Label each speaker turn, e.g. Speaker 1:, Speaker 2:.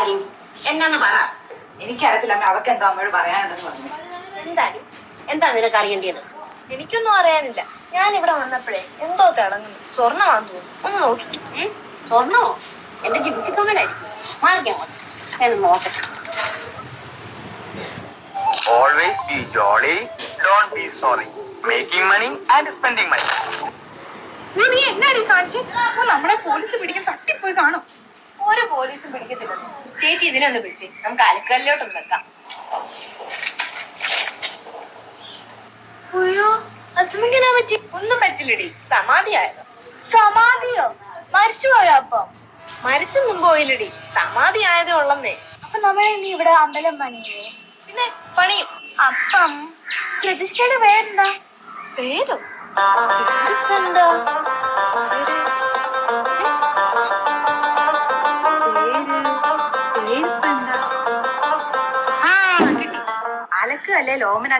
Speaker 1: കാര്യം എന്നാന്ന് പറ.
Speaker 2: എനിക്കറിയത്തില്ല അമ്മ അവക്ക് എന്തോ അമ്മയോട് പറയാനുണ്ടെന്ന് പറഞ്ഞു.
Speaker 1: എന്താടി? എന്താ നിനക്ക് അറിയേണ്ടത്
Speaker 3: എനിക്കൊന്നും അറിയാനില്ല. ഞാൻ ഇവിടെ വന്നപ്പോഴേ എന്തോ തിളങ്ങുന്നു. സ്വർണമാണെന്ന് തോന്നുന്നു. ഒന്ന് നോക്കി
Speaker 1: സ്വർണോ സ്വർണമോ എന്റെ ജീവിതത്തിൽ കമ്മലായിരിക്കും. മാറിക്കാൻ ഞാൻ നോക്കട്ടെ.
Speaker 4: Don't be sorry. Making money and spending money.
Speaker 2: നീ എന്നാടി കാണിച്ചു? നമ്മളെ പോലീസ് പിടിക്കാൻ
Speaker 3: ഒരു പോലീസും പിടിക്കത്തില്ല. ചേച്ചി ഇതിനൊന്ന് പിടിച്ച്. നമുക്ക് അലക്കല്ലോട്ടൊന്ന് വെക്കാം. ഒന്നും പറ്റില്ലടി. സമാധിയായതോ. സമാധിയോ? മരിച്ചുപോയോ അപ്പം? മരിച്ചൊന്നും പോയില്ലടി. സമാധി ആയതേ ഉള്ളന്നേ.
Speaker 5: അപ്പൊ നമ്മളെ ഇനി ഇവിടെ അമ്പലം പണിയേ
Speaker 3: പിന്നെ പണിയും.
Speaker 5: അപ്പം പ്രതിഷ്ഠയുടെ പേരെന്താ?
Speaker 3: പേരോ? എന്താ
Speaker 2: അലക്ക് അല്ലേ ലോമന